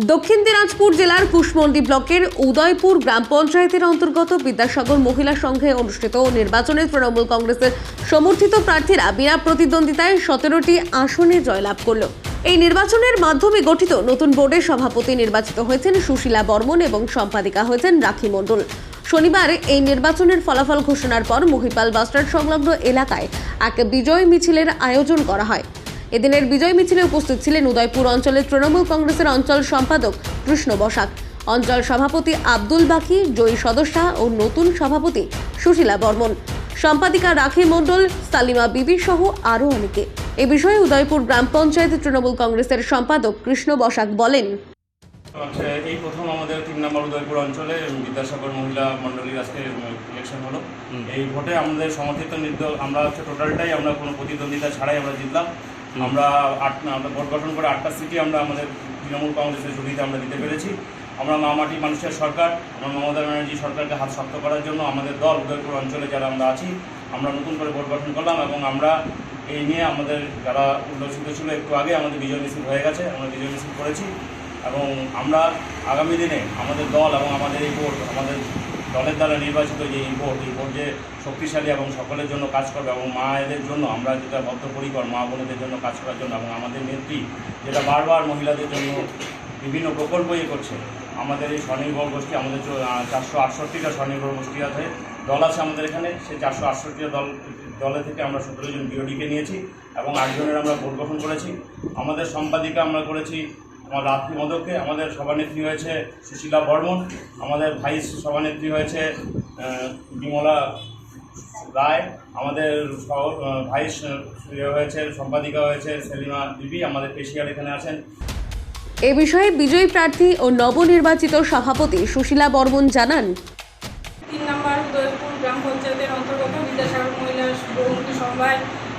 দক্ষিণ দিনাজপুর জেলার কুশমন্ডি ব্লকের উদয়পুর গ্রাম পঞ্চায়েতের অন্তর্গত বিদ্যাসাগর মহিলা সংঘে অনুষ্ঠিত নির্বাচনে তৃণমূল কংগ্রেসের সমর্থিত প্রার্থীরা বিনা প্রতিদ্বন্দ্বিতায় সতেরোটি আসনে জয়লাভ করল। এই নির্বাচনের মাধ্যমে গঠিত নতুন বোর্ডের সভাপতি নির্বাচিত হয়েছেন সুশীলা বর্মন এবং সম্পাদিকা হয়েছেন রাখি মণ্ডল। শনিবার এই নির্বাচনের ফলাফল ঘোষণার পর মহিপাল বাস্টার সংলগ্ন এলাকায় এক বিজয় মিছিলের আয়োজন করা হয়। এদিনের বিজয় মিছিলে উপস্থিত ছিলেন উদয়পুর অঞ্চলের তৃণমূল কংগ্রেসের অঞ্চল সম্পাদক কৃষ্ণ বসাক। অঞ্চল সভাপতি আব্দুল বাকি জয়ী সদস্যা ও নতুন সভাপতি সুশীলা বর্মন। সম্পাদিকা রাখি মণ্ডল সালিমা বিবি সহ আরও অনেকে। এ বিষয়ে উদয়পুর গ্রাম পঞ্চায়েত তৃণমূল কংগ্রেসের সম্পাদক কৃষ্ণ বসাক বলেন। আচ্ছা এই প্রথম আমাদের তিন নম্বর উদয়পুর অঞ্চলে বিদ্যাসাগর মহিলা মণ্ডলীর আজকে ইলেকশন হলো। এই ভোটে আমাদের সমর্থিত নির্দল আমরা হচ্ছে টোটালটাই আমরা কোনো প্রতিদ্বন্দ্বিতা ছাড়াই আমরা জিতলাম। আমরা আট আমরা ভোট গঠন করে আটটা সিটি আমরা আমাদের তৃণমূল কংগ্রেসের সুবিধা আমরা দিতে পেরেছি। আমরা মামাটি মানুষের সরকার, আমরা মমতা ব্যানার্জি সরকারকে হাত শক্ত করার জন্য আমাদের দল উদয়পুর অঞ্চলে যারা আমরা আছি, আমরা নতুন করে ভোট গঠন করলাম এবং আমরা এই নিয়ে আমাদের যারা উল্লসিত ছিল একটু আগে আমাদের বিজয় মিছিল হয়ে গেছে, আমরা বিজয় মিছিল করেছি এবং আমরা আগামী দিনে আমাদের দল এবং আমাদের এই বোর্ড আমাদের দলের দ্বারা নির্বাচিত যে এই বোর্ড এই বোর্ড যে শক্তিশালী এবং সকলের জন্য কাজ করবে এবং মায়েদের জন্য, আমরা যেটা বদ্ধপরিকর মা বোনদের জন্য কাজ করার জন্য এবং আমাদের নেত্রী যেটা বারবার মহিলাদের জন্য বিভিন্ন প্রকল্প ইয়ে করছে, আমাদের এই স্বনির্ভর গোষ্ঠী, আমাদের চারশো আটষট্টিটা স্বনির্ভর গোষ্ঠী আছে, দল আছে আমাদের এখানে, সেই চারশো আটষট্টিটা দল, দলে থেকে আমরা সতেরো জন বিওডিকে নিয়েছি এবং আটজনের আমরা ভোট গঠন করেছি। আমাদের সম্পাদিকা আমরা করেছি আমার রাত্রি মদককে আমাদের সভানেত্রী হয়েছে সুশীলা বর্মন আমাদের ভাইস সভানেত্রী হয়েছে বিমলা রায় আমাদের ভাইস ইয়ে হয়েছে সম্পাদিকা হয়েছে সেলিমা বিবি আমাদের পেশিয়ার এখানে আছেন। এ বিষয়ে বিজয়ী প্রার্থী ও নবনির্বাচিত সভাপতি সুশীলা বর্মন জানান। তিন নম্বর উদয়পুর গ্রাম পঞ্চায়েতের অন্তর্গত বিদ্যাসাগর মহিলা বহুমুখী সমবায়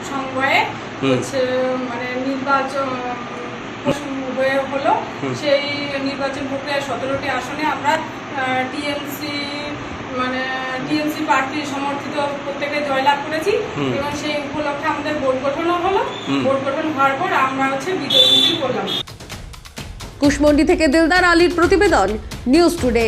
সমবায়ে হচ্ছে মানে নির্বাচন হয়ে হলো। সেই নির্বাচন প্রক্রিয়ায় সতেরোটি আসনে আমরা টিএমসি মানে টিএমসি প্রার্থী সমর্থিত প্রত্যেকে জয়লাভ করেছি। এবং সেই উপলক্ষে আমাদের ভোট গঠনও হলো। ভোট গঠন হওয়ার পর আমরা হচ্ছে বিজয় করলাম কুশমন্ডি থেকে দিলদার আলীর প্রতিবেদন নিউজ টুডে।